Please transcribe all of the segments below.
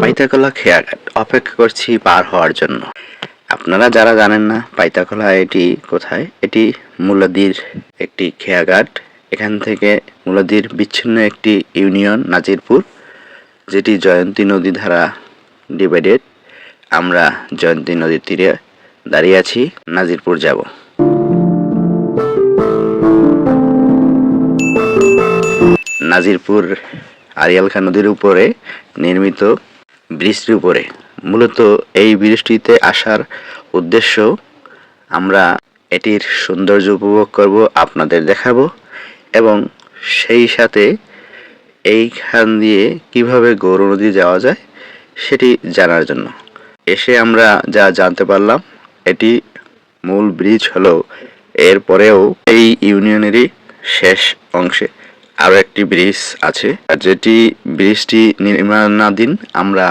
পাইতাকলা খেয়াঘাট। অপেক্ষা করছি পার হওয়ার জন্য। আপনারা যারা জানেন না পাইতাকলা এটি কোথায়? এটি মুলাদির একটি খেয়াঘাট। এখান থেকে মুলাদির বিচ্ছিন্ন একটি ইউনিয়ন নাজিরপুর, যেটি জয়ন্তী নদী দ্বারা ডিভাইডেড। আমরা জয়ন্তী নদীর তীরে দাঁড়িয়ে আছি, নাজিরপুর যাব। নাজিরপুর আরিয়াল খান নদীর উপরে নির্মিত ব্রিজটির উপরে। মূলত এই ব্রিজটিতে আসার উদ্দেশ্য আমরা এটির সৌন্দর্য উপভোগ করব, আপনাদের দেখাবো এবং সেই সাথে এইখান দিয়ে কীভাবে গৌর নদী যাওয়া যায় সেটি জানার জন্য। এসে আমরা যা জানতে পারলাম, এটি মূল ব্রিজ হলো এরপরেও এই ইউনিয়নেরই শেষ অংশে। আরও একটি ব্রিজ আছে। আর যেটি ব্রিজটি নির্মাণাধীন, আমরা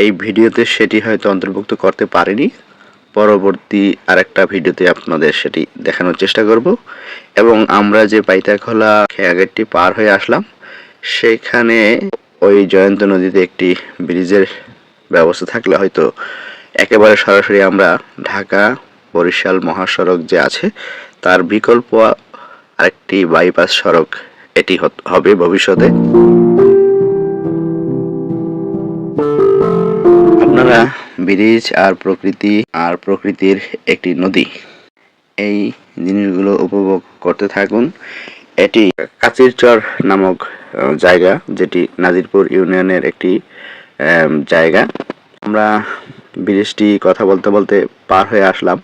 এই ভিডিওতে সেটি হয়তো অন্তর্ভুক্ত করতে পারিনি। পরবর্তী আরেকটা ভিডিওতে আপনাদের সেটি দেখানোর চেষ্টা করব। এবং আমরা যে পাইতাখোলা খেয়াঘাটটি পার হয়ে আসলাম, সেখানে ওই জয়ন্ত নদীতে একটি ব্রিজের ব্যবস্থা থাকলে হয়তো একেবারে সরাসরি আমরা ঢাকা, বরিশাল মহাসড়ক যে আছে, তার বিকল্প আরেকটি বাইপাস সড়ক এটি হবে ভবিষ্যতে। আপনারা ব্রিজ আর প্রকৃতি আর প্রকৃতির একটি নদী। এই জিনিসগুলো উপভোগ করতে থাকুন। এটি কাচিরচর নামক জায়গা, যেটি নাজিরপুর ইউনিয়নের একটি জায়গা। আমরা ব্রিজটি কথা বলতে বলতে পার হয়ে আসলাম।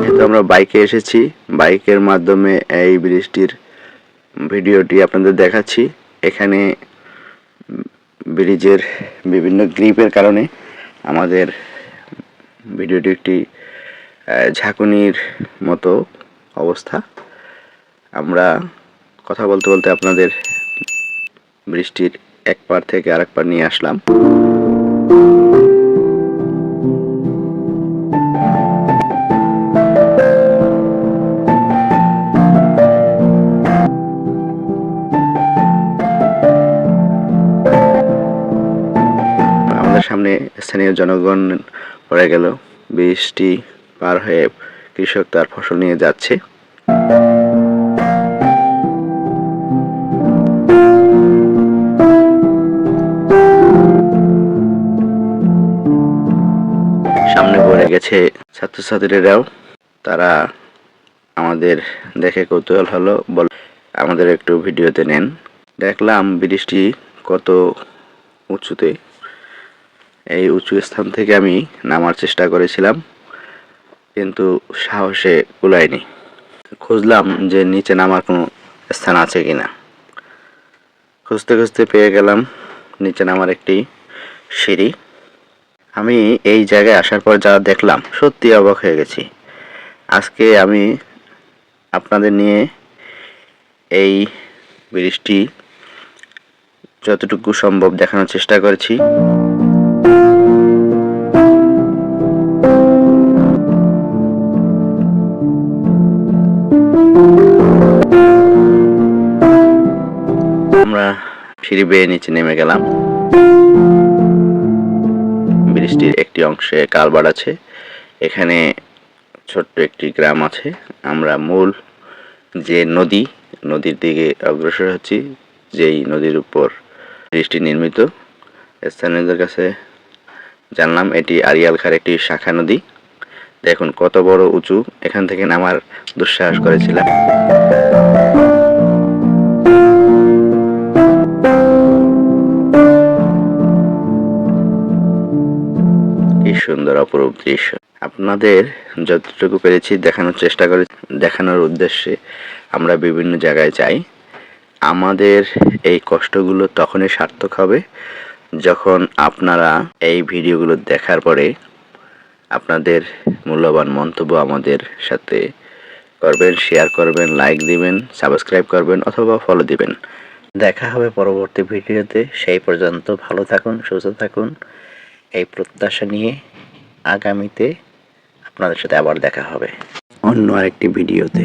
যেহেতু আমরা বাইকে এসেছি। বাইকের মাধ্যমে এই ব্রিজটির ভিডিওটি আপনাদের দেখাচ্ছি। এখানে ব্রিজের বিভিন্ন গ্রিপের কারণে আমাদের ভিডিওটি একটি ঝাঁকুনির মতো অবস্থা। আমরা কথা বলতে বলতে আপনাদের বৃষ্টির এক পার থেকে আরেক পার নিয়ে আসলাম। আমাদের সামনে স্থানীয় জনগণ পড়ে গেল। বৃষ্টি পার হয়ে কৃষক তার ফসল নিয়ে যাচ্ছে। সামনে পড়ে গেছে ছাত্রছাত্রীরাও। তারা আমাদের দেখে কৌতূহল হলো, বল আমাদের একটু ভিডিওতে নেন। দেখলাম বৃষ্টি কত উঁচুতে। এই উঁচু স্থান থেকে আমি নামার চেষ্টা করেছিলাম, কিন্তু সাহসে কুলায়নি। খুঁজলাম যে নিচে নামার কোনো স্থান আছে কি না খুঁজতে খুঁজতে পেয়ে গেলাম নিচে নামার একটি সিঁড়ি। আমি এই জায়গায় আসার পর যা দেখলাম সত্যি অবাক হয়ে গেছি। আজকে আমি আপনাদের নিয়ে এই ব্রিজটি যতটুকু সম্ভব দেখানোর চেষ্টা করেছি। সিঁড়ি বেয়ে নিচে নেমে গেলাম। ব্রিজটির একটি অংশে কালবার আছে। এখানে ছোট্ট একটি গ্রাম আছে। আমরা মূল যে নদী, নদীর দিকে অগ্রসর হচ্ছি, যেই নদীর উপর ব্রিজটি নির্মিত। স্থানীয়দের কাছে জানলাম, এটি আরিয়াল খার একটি শাখা নদী। দেখুন, কত বড় উঁচু। এখান থেকে নামার দুঃসাহস করেছিলাম। সুন্দর অপরূপ দৃশ্য। আপনাদের যতটুকু পেরেছি দেখানোর চেষ্টা করে, দেখানোর উদ্দেশ্যে আমরা বিভিন্ন জায়গায় যাই। আমাদের এই কষ্টগুলো তখনই সার্থক হবে যখন আপনারা এই ভিডিওগুলো দেখার পরে আপনাদের মূল্যবান মন্তব্য আমাদের সাথে করবেন শেয়ার করবেন লাইক দিবেন সাবস্ক্রাইব করবেন অথবা ফলো দিবেন। দেখা হবে পরবর্তী ভিডিওতে। সেই পর্যন্ত ভালো থাকুন, সুস্থ থাকুন। এই প্রত্যাশা নিয়ে আগামীতে আপনাদের সাথে আবার দেখা হবে। অন্য আরেকটি ভিডিওতে।